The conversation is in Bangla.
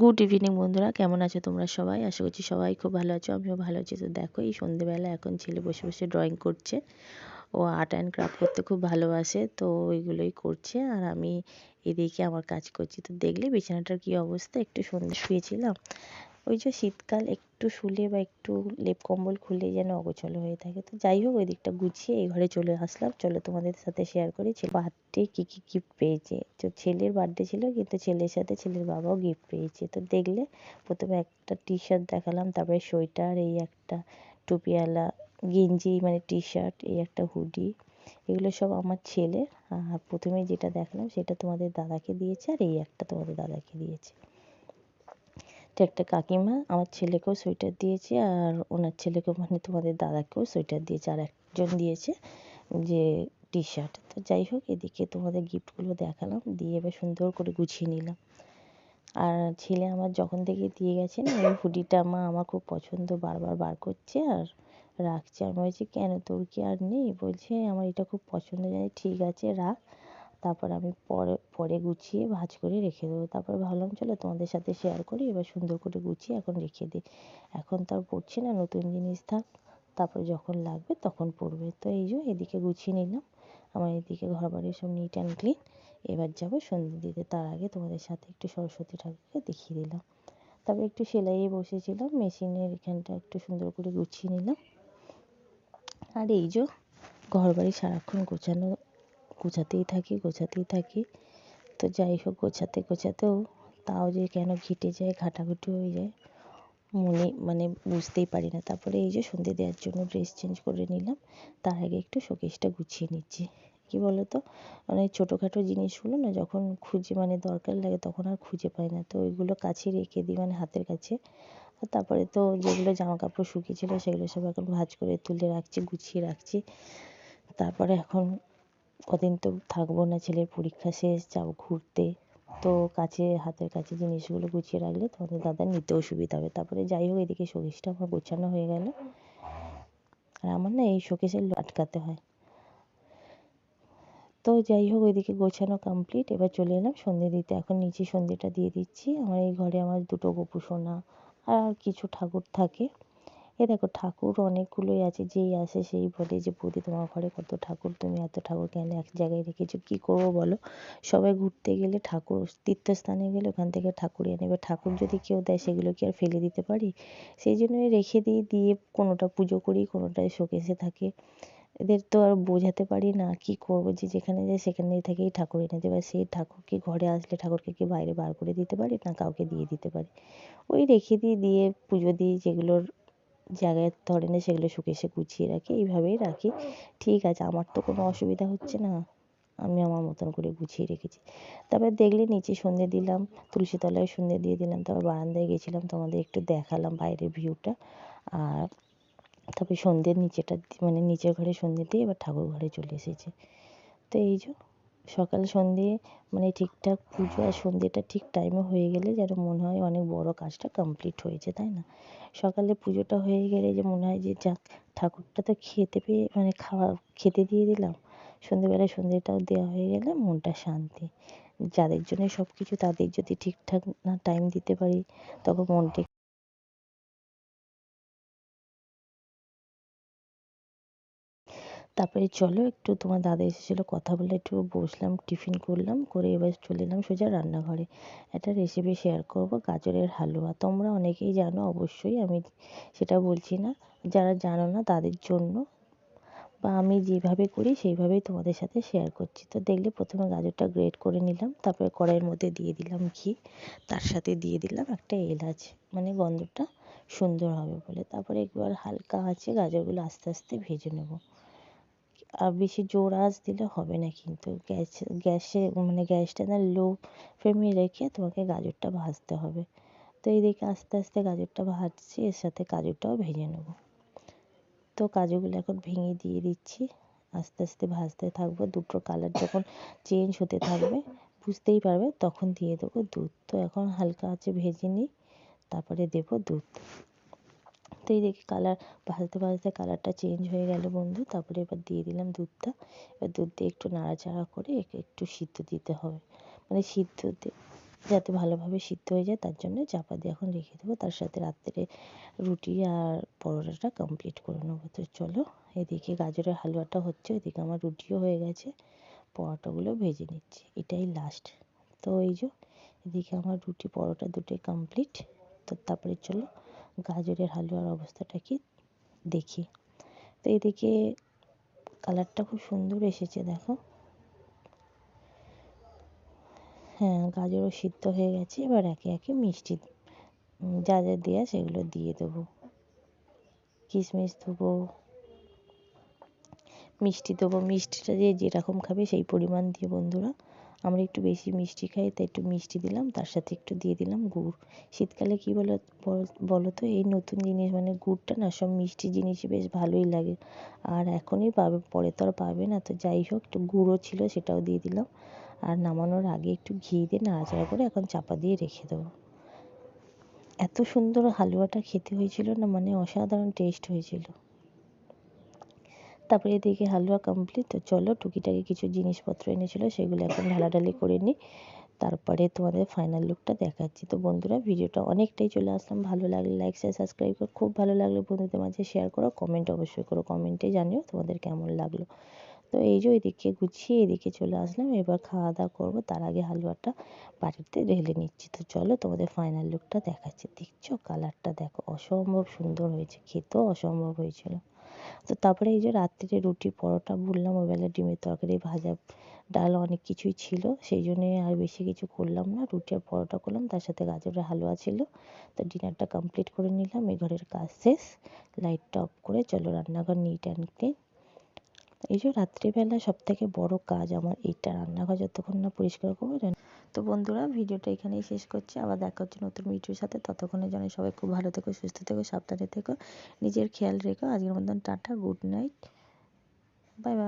গুড ইভিনিং বন্ধুরা। কেমন আছো তোমরা সবাই? আশা করছি সবাই খুব ভালো আছো, আমিও ভালো আছি। তো দেখো, এই সন্ধেবেলা এখন ছেলে বসে বসে ড্রয়িং করছে। ও আর্ট অ্যান্ড ক্রাফট করতে খুব ভালোবাসে, তো ওইগুলোই করছে। আর আমি এদিকে আমার কাজ করছি। তো দেখলে বিছানাটার কি অবস্থা? একটু সন্ধ্যে শুয়েছিলাম। ওই যে শীতকাল একটু শুলে বা একটু লেপ কম্বল খুলে যেন অগোছলো হয়ে থাকে। তো যাই হোক ওই দিকটা গুছিয়ে এই ঘরে চলে আসলাম। চলো তোমাদের সাথে শেয়ার করি বার্থডে কী কী গিফট পেয়েছে। তো ছেলের বার্থডে ছিল, কিন্তু ছেলের সাথে ছেলের বাবাও গিফট পেয়েছে। তো দেখলে প্রথমে একটা টি শার্ট দেখালাম, তারপরে সোয়েটার, এই একটা টুপিওয়ালা, গেঞ্জি মানে টি শার্ট এই একটা হুডি এগুলো সব আমার ছেলে আর প্রথমে যেটা দেখালাম সেটা তোমাদের দাদাকে দিয়েছে, আর এই একটা তোমাদের দাদাকে দিয়েছে। তো একটা কাকিমা আমার ছেলেকেও সোয়েটার দিয়েছে আর ওনার ছেলেকেও মানে তোমাদের দাদাকেও সোয়েটার দিয়েছে আর একজন দিয়েছে যে টি শার্ট তো যাই হোক, এদিকে তোমাদের গিফটগুলো দেখালাম, দিয়ে এবার সুন্দর করে গুছিয়ে নিলাম। আর ছেলে আমার যখন থেকে দিয়ে গেছে না ওই হুডিটা মা আমার খুব পছন্দ, বারবার বার করছে আর রাখছে। আমি বলছি, কেন? তোর কি আর নেই? বলছে, আমার এটা খুব পছন্দ, জানি ঠিক আছে, রাখ। তারপর আমি পরে পরে গুছিয়ে ভাঁজ করে রেখে দেবো। তারপরে ভাবলাম, চলো তোমাদের সাথে শেয়ার করি, এবার সুন্দর করে গুছিয়ে এখন রেখে দিই। এখন তো আর পড়ছি না, নতুন জিনিস থাক। তারপরে যখন লাগবে তখন পড়বে। তো এই যে এদিকে গুছিয়ে নিলাম। আমার এদিকে ঘর বাড়ি সব নিট অ্যান্ড ক্লিন এবার যাব সন্ধ্যে দিতে তার আগে তোমাদের সাথে একটু সরস্বতী ঠাকুরকে দেখিয়ে দিলাম। তারপরে একটু সেলাইয়ে বসেছিলাম। মেশিনের এখানটা একটু সুন্দর করে গুছিয়ে নিলাম। আর এই যে ঘর বাড়ি সারাক্ষণ গোছানো গোছাতেই থাকি গোছাতেই থাকি। তো যাই হোক, গোছাতে গোছাতেও তাও যে কেন ঘেটে যায়, ঘাটাঘুটি হয়ে যায়, মনে মানে বুঝতেই পারি না। তারপরে এই যে সন্ধে দেওয়ার জন্য ড্রেস চেঞ্জ করে নিলাম, তার আগে একটু শোকেসটা গুছিয়ে নিচ্ছি। কী বলো তো মানে ছোটোখাটো জিনিসগুলো না যখন খুঁজে মানে দরকার লাগে তখন আর খুঁজে পাই না। তো ওইগুলো কাছে রেখে দিই মানে হাতের কাছে। আর তারপরে তো যেগুলো জামা কাপড় শুকিয়েছিলো সেগুলো সব এখন ভাঁজ করে তুলে রাখছি, গুছিয়ে রাখছি। তারপরে এখন কদিন তো থাকব না, ছেলের পরীক্ষা শেষ, যাব ঘুরতে। তো কাছে, হাতের কাছে জিনিসগুলো গুছিয়ে রাখলে তোমাদের দাদা নিতেও সুবিধা হবে। তারপরে যাই হোক, এদিকে শোকেসটা আমার গোছানো হয়ে গেল। আর আমার না এই শোকেসে আটকাতে হয়। তো যাই হোক, ওইদিকে গোছানো কমপ্লিট এবার চলে এলাম সন্ধে দিতে। এখন নিচে সন্ধেটা দিয়ে দিচ্ছি। আমার এই ঘরে আমার দুটো গোপু সোনা আর কিছু ঠাকুর থাকে। এ দেখো ঠাকুর অনেকগুলোই আছে, যেই আসে সেই বলে যে, বৌদি, তোমার ঘরে কত ঠাকুর? তুমি এত ঠাকুর কেন এক জায়গায় রেখেছো? কী করব বলো? সবাই ঘুরতে গেলে ঠাকুর তীর্থস্থানে গেলে ওখান থেকে ঠাকুর এনে, এবার ঠাকুর যদি কেউ দেয়, সেগুলো কি আর ফেলে দিতে পারি? সেই জন্যই রেখে দিই, দিয়ে কোনোটা পুজো করি কোনোটায় শোকেসে থাকে। এদের তো আর বোঝাতে পারি না, কি করব? যে যেখানে যাই, সেখানেই থেকেই ঠাকুর এনে দেবে। সেই ঠাকুরকে ঘরে আসলে ঠাকুরকে কি বাইরে বার করে দিতে পারি, না কাউকে দিয়ে দিতে পারি? ওই রেখে দিই, দিয়ে পুজো দিই, যেগুলোর জায়গায় ধরে না সেগুলো শুকেসে গুছিয়ে রাখি, এইভাবেই রাখি। ঠিক আছে, আমার তো কোনো অসুবিধা হচ্ছে না। আমি আমার মতন করে গুছিয়ে রেখেছি। তারপর দেখলে নিচে সন্ধে দিলাম, তুলসী তলায় সন্ধে দিয়ে দিলাম তারপর বারান্দায় গেছিলাম, তোমাদের একটু দেখালাম বাইরের ভিউটা। আর তারপরে সন্ধ্যের নিচেটা মানে নিচের ঘরে সন্ধে দিয়ে এবার ঠাকুর ঘরে চলে এসেছে। তো এই যে সকাল সন্ধে মানে ঠিকঠাক পুজো আর সন্ধেটা ঠিক টাইমে হয়ে গেলে যেন মনে হয় অনেক বড় কাজটা কমপ্লিট হয়েছে, তাই না? সকালে পুজোটা হয়ে গেলে যে মনে হয় যে যাক, ঠাকুরটা তো খেতে পেয়ে মানে খাওয়া, খেতে দিয়ে দিলাম। সন্ধেবেলায় সন্ধেটাও দেওয়া হয়ে গেলে মনটা শান্তি। যাদের জন্য সব কিছু তাদের যদি ঠিকঠাক না টাইম দিতে পারি, তখন মনটা তারপরে চলো একটু তোমার দাদা এসেছিল কথা বলে একটু বসলাম, টিফিন করলাম, করে এবার চলে এলাম সোজা রান্নাঘরে। একটা রেসিপি শেয়ার করব, গাজরের হালুয়া। তোমরা অনেকেই জানো, অবশ্যই আমি সেটা বলছি না। যারা জানো না তাদের জন্য বা আমি যেভাবে করি সেইভাবেই তোমাদের সাথে শেয়ার করছি। তো দেখলে প্রথমে গাজরটা গ্রেট করে নিলাম, তারপরে কড়াইয়ের মধ্যে দিয়ে দিলাম ঘি। তার সাথে দিয়ে দিলাম একটা এলাচ। মানে গন্ধটা সুন্দর হবে বলে। তারপরে একবার হালকা আছে গাজরগুলো আস্তে আস্তে ভেজে নেব। আর বেশি জোর আঁচ দিলে হবে না কিন্তু গ্যাস, গ্যাসে মানে গ্যাসটা না লো ফ্লেমে রেখে তোমাকে গাজরটা ভাজতে হবে। তো এইদিকে আস্তে আস্তে গাজরটা ভাজছি, এর সাথে কাজুটাও ভেজে নেব। তো কাজুগুলো এখন ভেঙে দিয়ে দিচ্ছি। আস্তে আস্তে ভাজতে থাকব। দুটো কালার যখন চেঞ্জ হতে থাকবে, বুঝতেই পারবে, তখন দিয়ে দেবো দুধ। তো এখন হালকা আছে ভেজে নিই, তারপরে দেবো দুধ। এই দেখি কালার ভাজতে ভাজতে কালারটা চেঞ্জ হয়ে গেল বন্ধু। তারপরে এবার দিয়ে দিলাম দুধটা। এবার দুধ দিয়ে একটু নাড়াচাড়া করে একে একটু সিদ্ধ দিতে হবে। মানে সিদ্ধ যাতে ভালোভাবে সিদ্ধ হয়ে যায়, তার জন্য চাপা দিয়ে এখন রেখে দেবো। তার সাথে রাত্রে রুটি আর পরোটাটা কমপ্লিট করে নেব। তো চলো, এদিকে গাজরের হালুয়াটা হচ্ছে এদিকে আমার রুটিও হয়ে গেছে। পরোটাগুলো ভেজে নিচ্ছি, এটাই লাস্ট তো এই যে, এদিকে আমার রুটি পরোটা দুটোই কমপ্লিট তো তারপরে চলো গাজরের হালুয়ার অবস্থাটা কি? দেখি। তো এদিকে কালারটা খুব সুন্দর এসেছে, দেখো। হ্যাঁ গাজরও সিদ্ধ হয়ে গেছে, এবার একে একে মিষ্টি যা যা দেওয়া সেগুলো দিয়ে দেবো। কিশমিশ দেবো, মিষ্টি দেবো। মিষ্টিটা যে যেরকম খাবে সেই পরিমাণ দিয়ে বন্ধুরা আমরা একটু বেশি মিষ্টি খাই, তাই একটু মিষ্টি দিলাম, তার সাথে একটু দিয়ে দিলাম গুড়। শীতকালে কী বলো বলো তো এই নতুন জিনিস মানে গুড়টা না, সব মিষ্টি জিনিসই বেশ ভালোই লাগে। আর এখনই পাবে, পরে তো আর পাবে না, তো যাই হোক, একটু গুঁড়ো ছিল, সেটাও দিয়ে দিলাম। আর নামানোর আগে একটু ঘি দিয়ে নাড়াচাড়া করে এখন চাপা দিয়ে রেখে দেবো। এত সুন্দর হালুয়াটা খেতে হয়েছিল না মানে অসাধারণ টেস্ট হয়েছিল। তারপরে এদিকে হালুয়া কমপ্লিট তো চলো টুকিটাকি কিছু জিনিসপত্র এনেছিল, সেগুলো এখন ঢালাঢালি করে নিই তারপরে তোমাদের ফাইনাল লুকটা দেখাচ্ছি। তো বন্ধুরা, ভিডিওটা অনেকটাই চলে আসলাম। ভালো লাগলে লাইক শেয়ার সাবস্ক্রাইব করো। খুব ভালো লাগলে বন্ধুদের মাঝে শেয়ার করো কমেন্ট অবশ্যই করো কমেন্টে জানিও তোমাদের কেমন লাগল। তো এই যে এদিকে গুছিয়ে এদিকে চলে আসলাম। এবার খাওয়া দাওয়া করব, তার আগে হালুয়াটা বাড়িতে ঢেলে নিচ্ছি। তো চলো তোমাদের ফাইনাল লুকটা দেখাচ্ছি। দেখছ কালারটা দেখো, অসম্ভব সুন্দর হয়েছে, খেতেও অসম্ভব হয়েছিল। তো তারপরে এই যে রাত্রিরে রুটি পরোটা বললাম ওইবেলা ডিমের তরকারি, ভাজা, ডাল অনেক কিছুই ছিল। সেই জন্যে আর বেশি কিছু করলাম না। রুটি আর পরোটা করলাম, তার সাথে গাজরের হালুয়া ছিল। তো ডিনারটা কমপ্লিট করে নিলাম, এই ঘরের কাজ শেষ। লাইটটা অফ করে চলো রান্নাঘর নিট অ্যান্ড ক্লিন এই যে রাত্রিবেলা সব থেকে বড় কাজ আমার এইটা, রান্নাঘর যতক্ষণ না পরিষ্কার করব তো বন্ধুরা, ভিডিওটা এখানেই শেষ করছি। আবার দেখা হচ্ছে নতুন ভিডিওর সাথে। ততক্ষণের জন্য সবাই খুব ভালো থেকো, সুস্থ থেকো, সাবধানে থেকো। নিজের খেয়াল রেখো। আজকের মতন tata, good night. Bye bye.